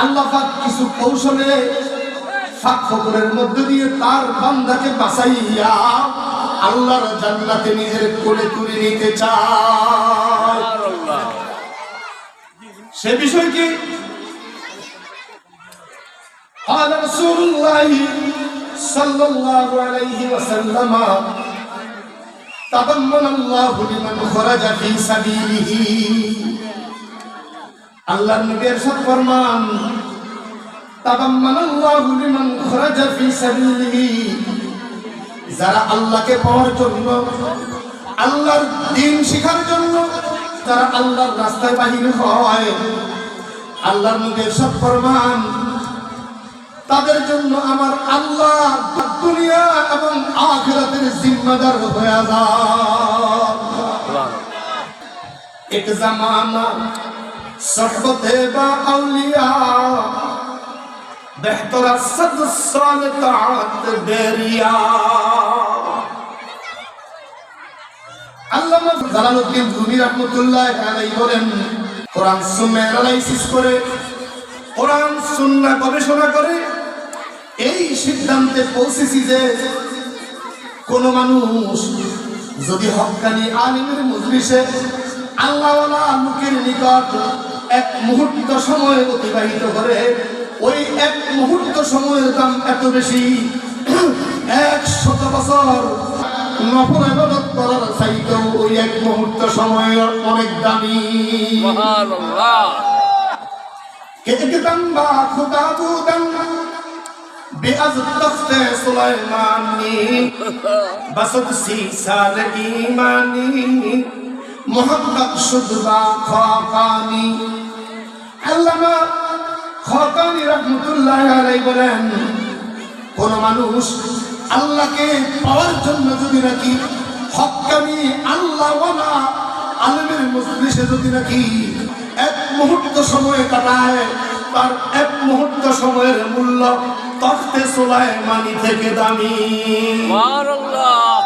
আল্লাহাক কিছু কৌশলে সাক্ষরের মধ্য দিয়ে তার বান্দাকে বাঁচাইয়া আল্লাহর জান্নাতে নিজের কোলে তুলে নিতে চায়। সে বিষয় কি? সাল্লাল্লাহু আলাইহি ওয়াসাল্লাম তাবাম্মানাল্লাহু লিমান জাতি ফি আল্লাহ নবী এরশাদ ফরমান তাদাম্মান আল্লাহু লিমান খরাজা ফি সাবিলিহি। যারা আল্লাহকে পাওয়ার জন্য আল্লাহর দিন শিখার জন্য যারা আল্লাহর রাস্তায় বাহির হয় আল্লাহর নবী এরশাদ ফরমান তাদের জন্য আমার আল্লাহ দুনিয়া এবং আখিরাতের জিম্মাদার হয়ে যায়। এক জামানা صحبت با اولیاء بہتر صد سال طاعت بیریا আল্লামা জালালউদ্দিন রুমি রহমতুল্লাহ আলাইহি বলেন কোরআন সুন্নাহ অ্যানালাইসিস করে কোরআন সুন্নাহ গবেষণা করে এই সিদ্ধান্তে পৌঁছেছি যে কোন মানুষ যদি হক্কানি আলিমের মজলিসে আল্লাহওয়ালা লোকের নিকট এক মুহূর্ত সময় অতিবাহিত করে ওই এক মুহূর্ত সময়ের দাম এত বেশি। এক শত বছর নফল ইবাদত করার চাইতেও ওই এক মুহূর্ত সময় অনেক দামি। বা খুদা বেআজ তখতে সুলাইমানি বসত মোহাম্মদ আল্লামা খাকানি রহমতুল্লাহ বলেন, কোন মানুষ আল্লাহকে জন্য যদি নাকি হক্কানি আল্লাহ আলমের মজলিসে যদি নাকি এক মুহূর্ত সময় কাটায়, তার এক মুহূর্ত সময়ের মূল্য তখতে সোলায় মানি থেকে দামি। সুবহানাল্লাহ।